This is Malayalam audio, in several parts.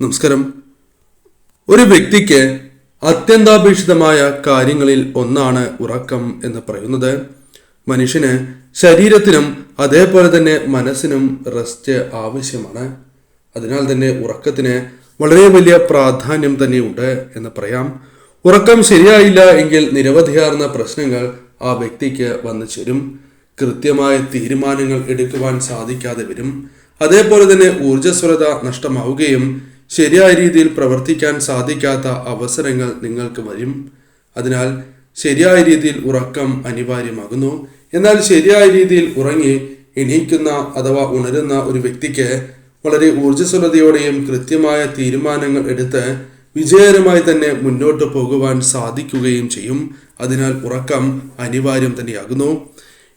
നമസ്കാരം. ഒരു വ്യക്തിക്ക് അത്യന്താപേക്ഷിതമായ കാര്യങ്ങളിൽ ഒന്നാണ് ഉറക്കം എന്ന് പറയുന്നത്. മനുഷ്യന് ശരീരത്തിനും അതേപോലെ തന്നെ മനസ്സിനും റെസ്റ്റ് ആവശ്യമാണ്. അതിനാൽ തന്നെ ഉറക്കത്തിന് വളരെ വലിയ പ്രാധാന്യം തന്നെയുണ്ട് എന്ന് പറയാം. ഉറക്കം ശരിയായില്ല എങ്കിൽ നിരവധിയാർന്ന പ്രശ്നങ്ങൾ ആ വ്യക്തിക്ക് വന്നു ചേരും. കൃത്യമായ തീരുമാനങ്ങൾ എടുക്കുവാൻ സാധിക്കാതെ വരും. അതേപോലെ തന്നെ ഊർജസ്വലത നഷ്ടമാവുകയും ശരിയായ രീതിയിൽ പ്രവർത്തിക്കാൻ സാധിക്കാത്ത അവസരങ്ങൾ നിങ്ങൾക്ക് വരും. അതിനാൽ ശരിയായ രീതിയിൽ ഉറക്കം അനിവാര്യമാകുന്നു. എന്നാൽ ശരിയായ രീതിയിൽ ഉറങ്ങി എണീക്കുന്ന അഥവാ ഉണരുന്ന ഒരു വ്യക്തിക്ക് വളരെ ഊർജസ്വലതയോടെയും കൃത്യമായ തീരുമാനങ്ങൾ എടുത്ത് വിജയകരമായി തന്നെ മുന്നോട്ട് പോകുവാൻ സാധിക്കുകയും ചെയ്യും. അതിനാൽ ഉറക്കം അനിവാര്യം തന്നെയാകുന്നു.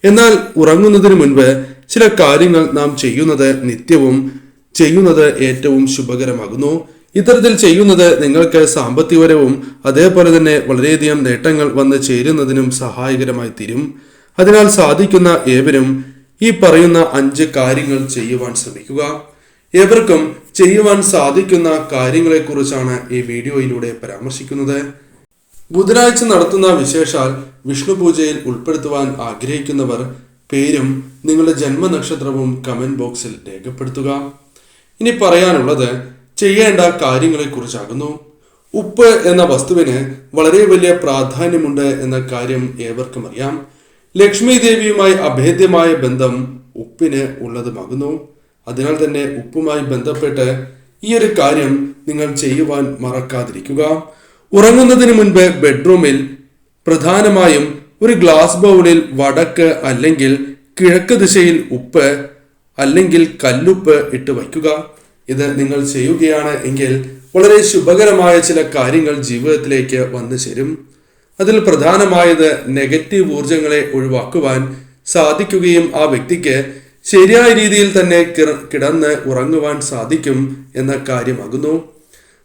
എന്നാൽ ഉറങ്ങുന്നതിന് മുൻപ് ചില കാര്യങ്ങൾ നാം ചെയ്യുന്നത് നിത്യവും ചെയ്യുന്നത് ഏറ്റവും ശുഭകരമാകുന്നു. ഇത്തരത്തിൽ ചെയ്യുന്നത് നിങ്ങൾക്ക് സാമ്പത്തികപരവും അതേപോലെ തന്നെ വളരെയധികം നേട്ടങ്ങൾ വന്ന് ചേരുന്നതിനും സഹായകരമായി തീരും. അതിനാൽ സാധിക്കുന്ന ഏവരും ഈ പറയുന്ന അഞ്ച് കാര്യങ്ങൾ ചെയ്യുവാൻ ശ്രമിക്കുക. ഏവർക്കും ചെയ്യുവാൻ സാധിക്കുന്ന കാര്യങ്ങളെക്കുറിച്ചാണ് ഈ വീഡിയോയിലൂടെ പരാമർശിക്കുന്നത്. ബുധനാഴ്ച നടത്തുന്ന വിശേഷാൽ വിഷ്ണു പൂജയിൽ ഉൾപ്പെടുത്തുവാൻ ആഗ്രഹിക്കുന്നവർ പേരും നിങ്ങളുടെ ജന്മനക്ഷത്രവും കമന്റ് ബോക്സിൽ രേഖപ്പെടുത്തുക. ഇനി പറയാനുള്ളത് ചെയ്യേണ്ട കാര്യങ്ങളെ കാര്യങ്ങളെക്കുറിച്ചാകുന്നു. ഉപ്പ് എന്ന വസ്തുവിന് വളരെ വലിയ പ്രാധാന്യമുണ്ട് എന്ന കാര്യം ഏവർക്കും അറിയാം ലക്ഷ്മി ദേവിയുമായി അഭേദ്യമായ ബന്ധം ഉപ്പിന് ഉള്ളതുമാകുന്നു. അതിനാൽ തന്നെ ഉപ്പുമായി ബന്ധപ്പെട്ട് ഈ ഒരു കാര്യം നിങ്ങൾ ചെയ്യുവാൻ മറക്കാതിരിക്കുക. ഉറങ്ങുന്നതിന് മുൻപ് ബെഡ്റൂമിൽ പ്രധാനമായും ഒരു ഗ്ലാസ് ബൗളിൽ വടക്ക് അല്ലെങ്കിൽ കിഴക്ക് ദിശയിൽ ഉപ്പ് അല്ലെങ്കിൽ കല്ലുപ്പ് ഇട്ട് വയ്ക്കുക. ഇത് നിങ്ങൾ ചെയ്യുകയാണ് എങ്കിൽ വളരെ ശുഭകരമായ ചില കാര്യങ്ങൾ ജീവിതത്തിലേക്ക് വന്നു ചേരും. അതിൽ പ്രധാനമായത് നെഗറ്റീവ് ഊർജങ്ങളെ ഒഴിവാക്കുവാൻ സാധിക്കുകയും ആ വ്യക്തിക്ക് ശരിയായ രീതിയിൽ തന്നെ കിടന്ന് ഉറങ്ങുവാൻ സാധിക്കും എന്ന കാര്യമാകുന്നു.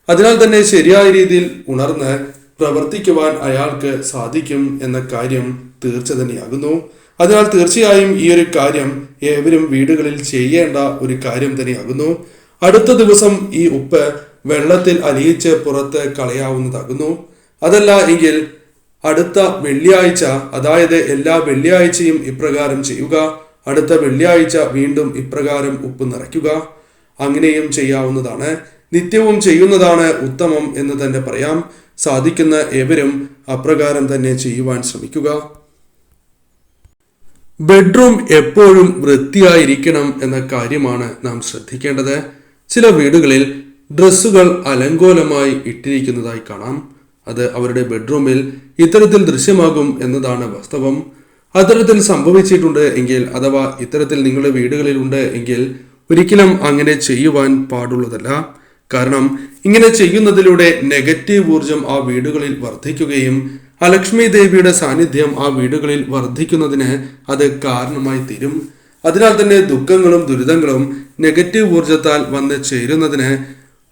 അതിനാൽ തന്നെ ശരിയായ രീതിയിൽ ഉണർന്ന് പ്രവർത്തിക്കുവാൻ അയാൾക്ക് സാധിക്കും എന്ന കാര്യം തീർച്ച തന്നെയാകുന്നു അതിനാൽ തീർച്ചയായും ഈ ഒരു കാര്യം ഏവരും വീടുകളിൽ ചെയ്യേണ്ട ഒരു കാര്യം തന്നെയാകുന്നു. അടുത്ത ദിവസം ഈ ഉപ്പ് വെള്ളത്തിൽ അലിയിച്ച് പുറത്ത് കളയാവുന്നതാകുന്നു. അതല്ല എങ്കിൽ അടുത്ത വെള്ളിയാഴ്ച അതായത് എല്ലാ വെള്ളിയാഴ്ചയും ഇപ്രകാരം ചെയ്യുക. അടുത്ത വെള്ളിയാഴ്ച വീണ്ടും ഇപ്രകാരം ഉപ്പ് നിറയ്ക്കുക. അങ്ങനെയും ചെയ്യാവുന്നതാണ്. നിത്യവും ചെയ്യുന്നതാണ് ഉത്തമം എന്ന് തന്നെ പറയാം. സാധിക്കുന്ന ഏവരും അപ്രകാരം തന്നെ ചെയ്യുവാൻ ശ്രമിക്കുക. ബെഡ്റൂം എപ്പോഴും വൃത്തിയായിരിക്കണം എന്ന കാര്യമാണ് നാം ശ്രദ്ധിക്കേണ്ടത്. ചില വീടുകളിൽ ഡ്രസ്സുകൾ അലങ്കോലമായി ഇട്ടിരിക്കുന്നതായി കാണാം. അത് അവരുടെ ബെഡ്റൂമിൽ ഇത്തരത്തിൽ ദൃശ്യമാകും എന്നതാണ് വാസ്തവം. അത്തരത്തിൽ സംഭവിച്ചിട്ടുണ്ട് എങ്കിൽ അഥവാ ഇത്തരത്തിൽ നിങ്ങളുടെ വീടുകളിലുണ്ട് എങ്കിൽ ഒരിക്കലും അങ്ങനെ ചെയ്യുവാൻ പാടുള്ളതല്ല. കാരണം ഇങ്ങനെ ചെയ്യുന്നതിലൂടെ നെഗറ്റീവ് ഊർജം ആ വീടുകളിൽ വർദ്ധിക്കുകയും അലക്ഷ്മി ദേവിയുടെ സാന്നിധ്യം ആ വീടുകളിൽ വർദ്ധിക്കുന്നതിന് അത് കാരണമായി തീരും. അതിനാൽ തന്നെ ദുഃഖങ്ങളും ദുരിതങ്ങളും നെഗറ്റീവ് ഊർജത്താൽ വന്ന് ചേരുന്നതിന്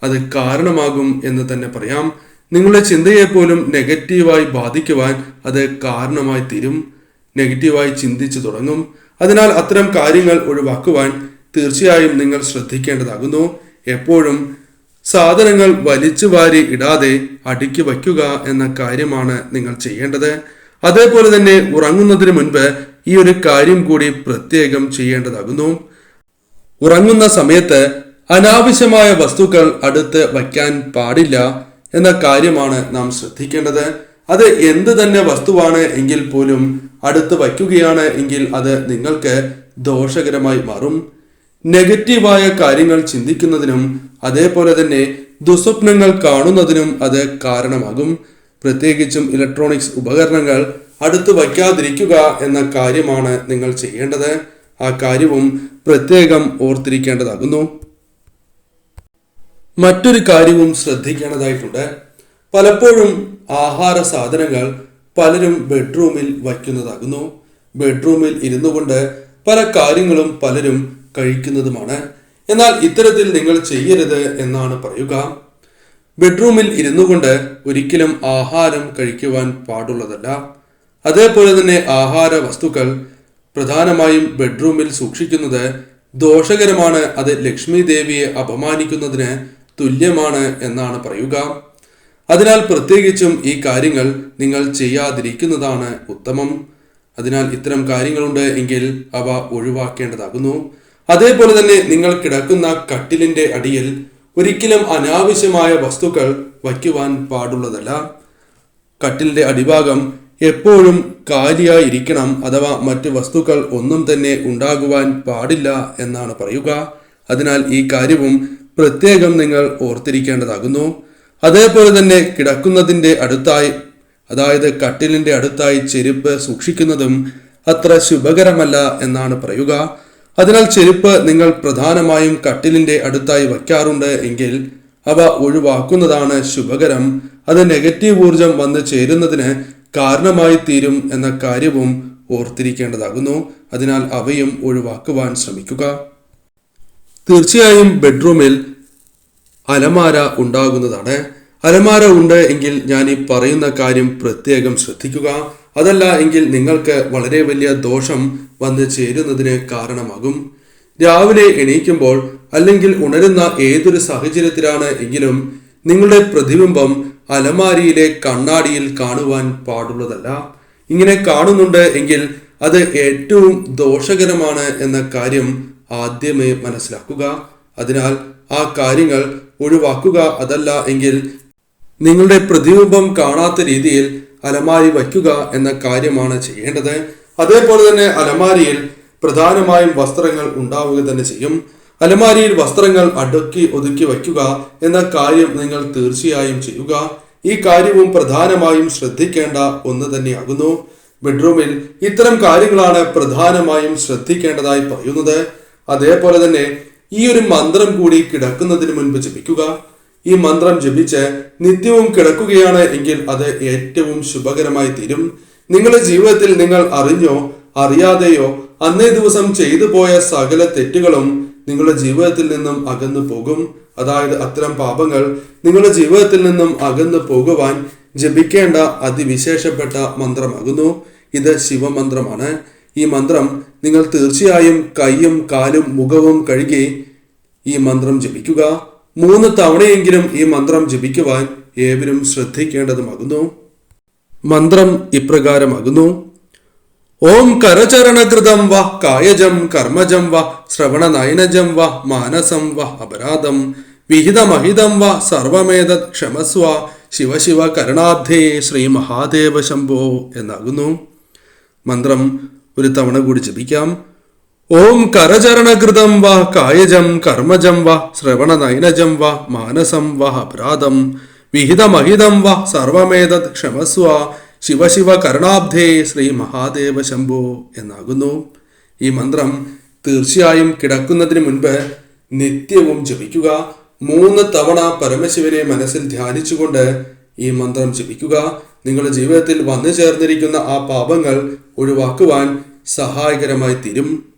അത് കാരണമാകും എന്ന് തന്നെ പറയാം. നിങ്ങളുടെ ചിന്തയെ പോലും നെഗറ്റീവായി ബാധിക്കുവാൻ അത് കാരണമായി തീരും. നെഗറ്റീവായി ചിന്തിച്ചു തുടങ്ങും. അതിനാൽ അത്തരം കാര്യങ്ങൾ ഒഴിവാക്കുവാൻ തീർച്ചയായും നിങ്ങൾ ശ്രദ്ധിക്കേണ്ടതാകുന്നു. എപ്പോഴും സാധനങ്ങൾ വലിച്ചു വാരി ഇടാതെ അടുക്കി വയ്ക്കുക എന്ന കാര്യമാണ് നിങ്ങൾ ചെയ്യേണ്ടത്. അതേപോലെ തന്നെ ഉറങ്ങുന്നതിന് മുൻപ് ഈ ഒരു കാര്യം കൂടി പ്രത്യേകം ചെയ്യേണ്ടതാകുന്നു. ഉറങ്ങുന്ന സമയത്ത് അനാവശ്യമായ വസ്തുക്കൾ അടുത്ത് വയ്ക്കാൻ പാടില്ല എന്ന കാര്യമാണ് നാം ശ്രദ്ധിക്കേണ്ടത്. അത് എന്ത് തന്നെ വസ്തുവാണ് എങ്കിൽ പോലും അടുത്ത് വയ്ക്കുകയാണ് എങ്കിൽ അത് നിങ്ങൾക്ക് ദോഷകരമായി മാറും. നെഗറ്റീവായ കാര്യങ്ങൾ ചിന്തിക്കുന്നതിനും അതേപോലെ തന്നെ ദുസ്വപ്നങ്ങൾ കാണുന്നതിനും അത് കാരണമാകും. പ്രത്യേകിച്ചും ഇലക്ട്രോണിക്സ് ഉപകരണങ്ങൾ അടുത്ത് വയ്ക്കാതിരിക്കുക എന്ന കാര്യമാണ് നിങ്ങൾ ചെയ്യേണ്ടത്. ആ കാര്യവും പ്രത്യേകം ഓർത്തിരിക്കേണ്ടതാകുന്നു. മറ്റൊരു കാര്യവും ശ്രദ്ധിക്കേണ്ടതായിട്ടുണ്ട്. പലപ്പോഴും ആഹാര സാധനങ്ങൾ പലരും ബെഡ്റൂമിൽ വയ്ക്കുന്നതാകുന്നു. ബെഡ്റൂമിൽ ഇരുന്നു കൊണ്ട് പല കാര്യങ്ങളും പലരും കഴിക്കുന്നതുമാണ്. എന്നാൽ ഇത്തരത്തിൽ നിങ്ങൾ ചെയ്യരുത് എന്നാണ് പറയുക. ബെഡ്റൂമിൽ ഇരുന്നു കൊണ്ട് ഒരിക്കലും ആഹാരം കഴിക്കുവാൻ പാടുള്ളതല്ല. അതേപോലെ തന്നെ ആഹാര വസ്തുക്കൾ പ്രധാനമായും ബെഡ്റൂമിൽ സൂക്ഷിക്കുന്നത് ദോഷകരമാണ്. അത് ലക്ഷ്മി ദേവിയെ അപമാനിക്കുന്നതിന് തുല്യമാണ് എന്നാണ് പറയുക. അതിനാൽ പ്രത്യേകിച്ചും ഈ കാര്യങ്ങൾ നിങ്ങൾ ചെയ്യാതിരിക്കുന്നതാണ് ഉത്തമം. അതിനാൽ ഇത്തരം കാര്യങ്ങളുണ്ട് എങ്കിൽ അവ ഒഴിവാക്കേണ്ടതാകുന്നു. അതേപോലെ തന്നെ നിങ്ങൾ കിടക്കുന്ന കട്ടിലിന്റെ അടിയിൽ ഒരിക്കലും അനാവശ്യമായ വസ്തുക്കൾ വയ്ക്കുവാൻ പാടുള്ളതല്ല. കട്ടിലിന്റെ അടിഭാഗം എപ്പോഴും കാലിയായിരിക്കണം അഥവാ മറ്റ് വസ്തുക്കൾ ഒന്നും തന്നെ ഉണ്ടാകുവാൻ പാടില്ല എന്നാണ് പറയുക. അതിനാൽ ഈ കാര്യവും പ്രത്യേകം നിങ്ങൾ ഓർത്തിരിക്കേണ്ടതാകുന്നു. അതേപോലെ തന്നെ കിടക്കുന്നതിന്റെ അടുത്തായി അതായത് കട്ടിലിന്റെ അടുത്തായി ചെരുപ്പ് സൂക്ഷിക്കുന്നതും അത്ര ശുഭകരമല്ല എന്നാണ് പറയുക. അതിനാൽ ചെരുപ്പ് നിങ്ങൾ പ്രധാനമായും കട്ടിലിന്റെ അടുത്തായി വയ്ക്കാറുണ്ട് എങ്കിൽ അവ ഒഴിവാക്കുന്നതാണ് ശുഭകരം. അത് നെഗറ്റീവ് ഊർജം വന്ന് ചേരുന്നതിന് കാരണമായി തീരും എന്ന കാര്യവും ഓർത്തിരിക്കേണ്ടതാകുന്നു. അതിനാൽ അവയും ഒഴിവാക്കുവാൻ ശ്രമിക്കുക. തീർച്ചയായും ബെഡ്റൂമിൽ അലമാര ഉണ്ടാകുന്നതാണ്. അലമാര ഉണ്ട് എങ്കിൽ ഞാൻ ഈ പറയുന്ന കാര്യം പ്രത്യേകം ശ്രദ്ധിക്കുക. അതല്ല എങ്കിൽ നിങ്ങൾക്ക് വളരെ വലിയ ദോഷം വന്നു ചേരുന്നതിന് കാരണമാകും. രാവിലെ എണീക്കുമ്പോൾ അല്ലെങ്കിൽ ഉണരുന്ന ഏതൊരു സാഹചര്യത്തിലാണ് എങ്കിലും നിങ്ങളുടെ പ്രതിബിംബം അലമാരിയിലെ കണ്ണാടിയിൽ കാണുവാൻ പാടുള്ളതല്ല. ഇങ്ങനെ കാണുന്നുണ്ട് എങ്കിൽ അത് ഏറ്റവും ദോഷകരമാണ് എന്ന കാര്യം ആദ്യമേ മനസ്സിലാക്കുക. അതിനാൽ ആ കാര്യങ്ങൾ ഒഴിവാക്കുക അതല്ല എങ്കിൽ നിങ്ങളുടെ പ്രതിബിംബം കാണാത്ത രീതിയിൽ അലമാരി വയ്ക്കുക എന്ന കാര്യമാണ് ചെയ്യേണ്ടത്. അതേപോലെ തന്നെ അലമാരിയിൽ പ്രധാനമായും വസ്ത്രങ്ങൾ ഉണ്ടാവുക തന്നെ ചെയ്യും. അലമാരിയിൽ വസ്ത്രങ്ങൾ അടുക്കി ഒതുക്കി വയ്ക്കുക എന്ന കാര്യം നിങ്ങൾ തീർച്ചയായും ചെയ്യുക. ഈ കാര്യവും പ്രധാനമായും ശ്രദ്ധിക്കേണ്ട ഒന്ന് തന്നെയാകുന്നു. ബെഡ്റൂമിൽ ഇത്തരം കാര്യങ്ങളാണ് പ്രധാനമായും ശ്രദ്ധിക്കേണ്ടതായി പറയുന്നത്. അതേപോലെ തന്നെ ഈ ഒരു മന്ത്രം കൂടി കിടക്കുന്നതിന് മുൻപ് ജപിക്കുക. ഈ മന്ത്രം ജപിച്ച് നിത്യവും കിടക്കുകയാണ് എങ്കിൽ അത് ഏറ്റവും ശുഭകരമായി തീരും. നിങ്ങളുടെ ജീവിതത്തിൽ നിങ്ങൾ അറിഞ്ഞോ അറിയാതെയോ അന്നേ ദിവസം ചെയ്തു പോയ സകല തെറ്റുകളും നിങ്ങളുടെ ജീവിതത്തിൽ നിന്നും അകന്നു പോകും. അതായത് അത്തരം പാപങ്ങൾ നിങ്ങളുടെ ജീവിതത്തിൽ നിന്നും അകന്നു പോകുവാൻ ജപിക്കേണ്ട അതിവിശേഷപ്പെട്ട മന്ത്രമാകുന്നു. ഇത് ശിവമന്ത്രമാണ്. ഈ മന്ത്രം നിങ്ങൾ തീർച്ചയായും കൈയും കാലും മുഖവും കഴുകി ഈ മന്ത്രം ജപിക്കുക. മൂന്ന് തവണയെങ്കിലും ഈ മന്ത്രം ജപിക്കുവാൻ ഏവരും ശ്രദ്ധിക്കേണ്ടതുമാകുന്നു. മന്ത്രം ഇപ്രകാരമാകുന്നു. ഓം കരചരണകൃതം വ കായജം കർമ്മജം വ ശ്രവണനയനജം വ മാനസം വ അപരാധം വിഹിതമഹിതം വ സർവമേത ക്ഷമസ്വ ശിവശിവ കരുണാബ്ധേ ശ്രീ മഹാദേവ ശംഭോ എന്നാകുന്നു. മന്ത്രം ഒരു തവണ കൂടി ജപിക്കാം. ഓം കരചരണകൃതം വ കായജം കർമ്മജം വ ശ്രവണനയനജം വ മാനസം വ അപരാധം വിഹിതമഹിതം വ സർവമേതത് ക്ഷമസ്വ ശിവശിവ കരുണാബ്ധേ ശ്രീ മഹാദേവ ശംഭോ എന്നാകുന്നു. ഈ മന്ത്രം തീർച്ചയായും കിടക്കുന്നതിന് മുൻപ് നിത്യവും ജപിക്കുക. മൂന്ന് തവണ പരമശിവനെ മനസ്സിൽ ധ്യാനിച്ചുകൊണ്ട് ഈ മന്ത്രം ജപിക്കുക. നിങ്ങളുടെ ജീവിതത്തിൽ വന്നു ചേർന്നിരിക്കുന്ന ആ പാപങ്ങൾ ഒഴിവാക്കുവാൻ സഹായകരമായി തീരും.